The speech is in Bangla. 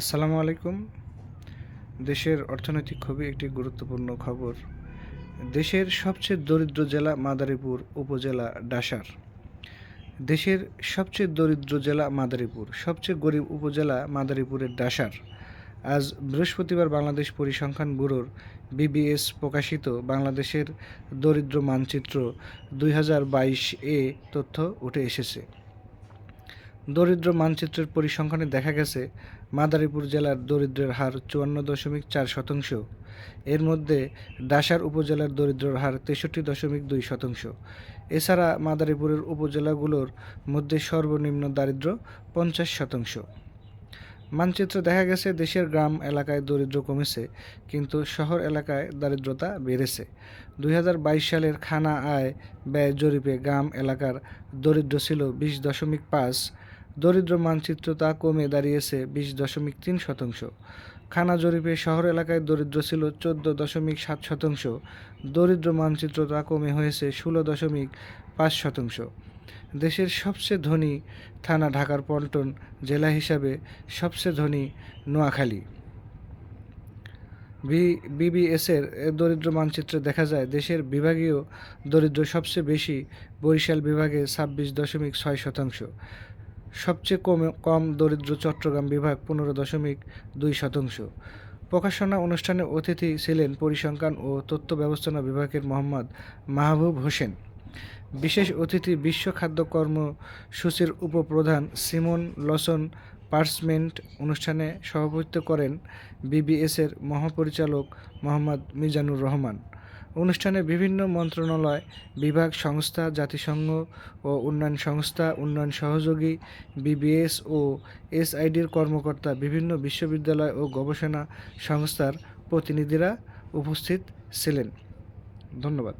আসসালামু আলাইকুম। দেশের অর্থনৈতিক খুবই একটি গুরুত্বপূর্ণ খবর। দেশের সবচেয়ে দরিদ্র জেলা মাদারীপুর উপজেলা ডাসার। দেশের সবচেয়ে দরিদ্র জেলা মাদারীপুর, সবচেয়ে গরিব উপজেলা মাদারীপুরের ডাসার। আজ বৃহস্পতিবার বাংলাদেশ পরিসংখ্যান ব্যুরোর বিবিএস প্রকাশিত বাংলাদেশের দরিদ্র মানচিত্র দুই হাজার বাইশ এ তথ্য উঠে এসেছে। দরিদ্র মানচিত্রের পরিসংখ্যানে দেখা গেছে, মাদারীপুর জেলার দরিদ্রের হার চুয়ান্ন দশমিক চার শতাংশ। এর মধ্যে ডাসার উপজেলার দরিদ্রের হার তেষট্টি দশমিক দুই শতাংশ। এছাড়া মাদারীপুরের উপজেলাগুলোর মধ্যে সর্বনিম্ন দারিদ্র্য পঞ্চাশ শতাংশ। মানচিত্রে দেখা গেছে, দেশের গ্রাম এলাকায় দরিদ্র কমেছে, কিন্তু শহর এলাকায় দারিদ্রতা বেড়েছে। দুই হাজার বাইশ সালের খানা আয় ব্যয় জরিপে গ্রাম এলাকার দরিদ্র ছিল বিশ দশমিক পাঁচ দরিদ্র মানচিত্র তা কমে দাঁড়িয়েছে বিশ দশমিক তিন শতাংশ। খানা জরিপে শহর এলাকায় দরিদ্র ছিল চোদ্দ দশমিক সাত শতাংশ। দরিদ্র মানচিত্র তা কমে হয়েছে ষোলো দশমিক পাঁচ শতাংশ। দেশের সবচেয়ে ধনী থানা ঢাকার পল্টন জেলা হিসাবে সবচেয়ে ধনী নোয়াখালী। বিবিএসের দরিদ্র মানচিত্রে দেখা যায় দেশের বিভাগীয় দরিদ্র সবচেয়ে বেশি বরিশাল বিভাগে ছাব্বিশ দশমিক ছয় শতাংশ। সবচেয়ে কম কম দরিদ্র চট্টগ্রাম বিভাগ পনেরো দশমিক দুই শতাংশ। প্রকাশনা অনুষ্ঠানে অতিথি ছিলেন পরিসংখ্যান ও তথ্য ব্যবস্থাপনা বিভাগের মোহাম্মদ মাহবুব হোসেন। বিশেষ অতিথি বিশ্ব খাদ্য কর্মসূচির উপপ্রধান সিমন লসন পার্সমেন্ট অনুষ্ঠানে সভাপতিত্ব করেন বিবিএসের মহাপরিচালক মোহাম্মদ মিজানুর রহমান। অনুষ্ঠানে বিভিন্ন মন্ত্রণালয়, বিভাগ, সংস্থা, জাতিসংঘ ও উন্নয়ন সংস্থা, উন্নয়ন সহযোগী, বিবিএস ও এসআইডির কর্মকর্তা, বিভিন্ন বিশ্ববিদ্যালয় ও গবেষণা সংস্থার প্রতিনিধিরা উপস্থিত ছিলেন। ধন্যবাদ।